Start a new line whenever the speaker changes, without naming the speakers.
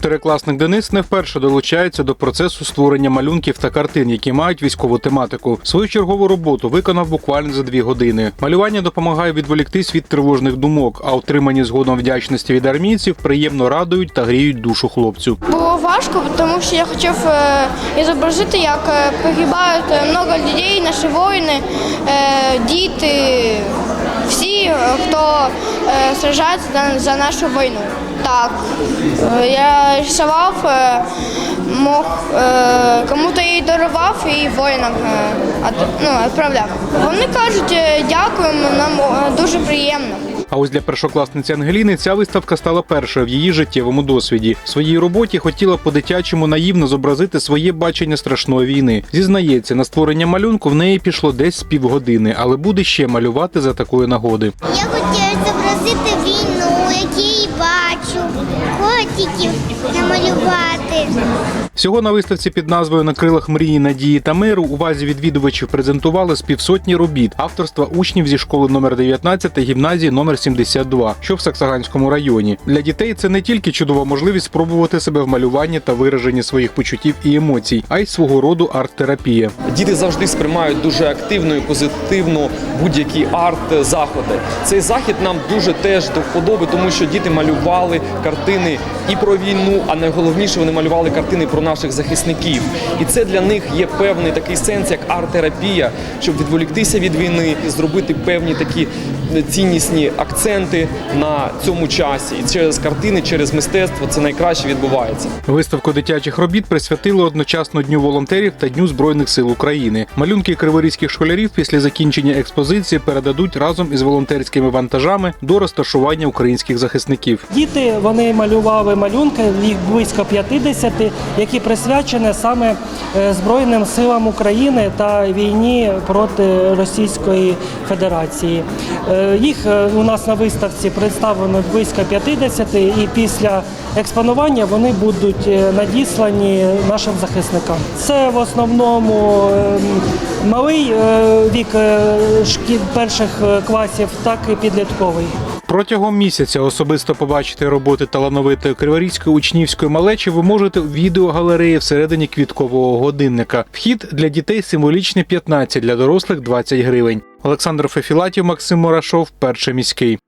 Чотирикласник Денис не вперше долучається до процесу створення малюнків та картин, які мають військову тематику. Свою чергову роботу виконав буквально за дві години. Малювання допомагає відволіктись від тривожних думок, а отримані згодом вдячності від армійців приємно радують та гріють душу хлопцю.
Було важко, тому що я хотів е, зобразити, як е, погибають е, много людей, наші воїни, е, діти, всі, е, хто е, за, за нашу війну. Так, е, я рисував, е, мог кому-то її дарував і воїнам ну, відправляв. Вони кажуть, дякуємо, нам дуже приємно.
А ось для першокласниці Ангеліни ця виставка стала першою в її життєвому досвіді. В своїй роботі хотіла по-дитячому наївно зобразити своє бачення страшної війни. Зізнається, на створення малюнку в неї пішло десь з півгодини, але буде ще малювати за такої нагоди.
Війну, яку я бачу, котиків намалювати.
Всього на виставці під назвою На крилах мрії, надії та миру увазі відвідувачів презентували з півсотні робіт авторства учнів зі школи номер 19 та гімназії номер 72, що в Саксаганському районі. Для дітей це не тільки чудова можливість спробувати себе в малюванні та вираженні своїх почуттів і емоцій, а й свого роду арт-терапія.
Діти завжди сприймають дуже активно і позитивно будь-які арт-заходи. Цей захід нам дуже теж до вподоби, тому що діти малювали картини і про війну, а найголовніше вони малювали картини про наших захисників. І це для них є певний такий сенс, як арт-терапія, щоб відволіктися від війни, зробити певні такі ціннісні акценти на цьому часі. І через картини, через мистецтво це найкраще відбувається.
Виставку дитячих робіт присвятили одночасно Дню волонтерів та Дню Збройних сил України. Малюнки криворізьких школярів після закінчення експозиції передадуть разом із волонтерськими вантажами до розташування українських захисників.
Діти вони малювали малюнки, їх близько 50, які присвячені саме е, Збройним силам України та війні проти Російської Федерації. Їх е, у нас на виставці представлено близько 50, і після експонування вони будуть е, надіслані нашим захисникам. Це в основному е, малий е, вік перших класів, так і підлітковий.
Протягом місяця особисто побачити роботи талановитої криворізької учнівської малечі ви можете у відеогалереї всередині квіткового годинника. Вхід для дітей символічний 15, для дорослих 20 гривень. Олександр Фефілатів, Максим Мурашов, перший міський.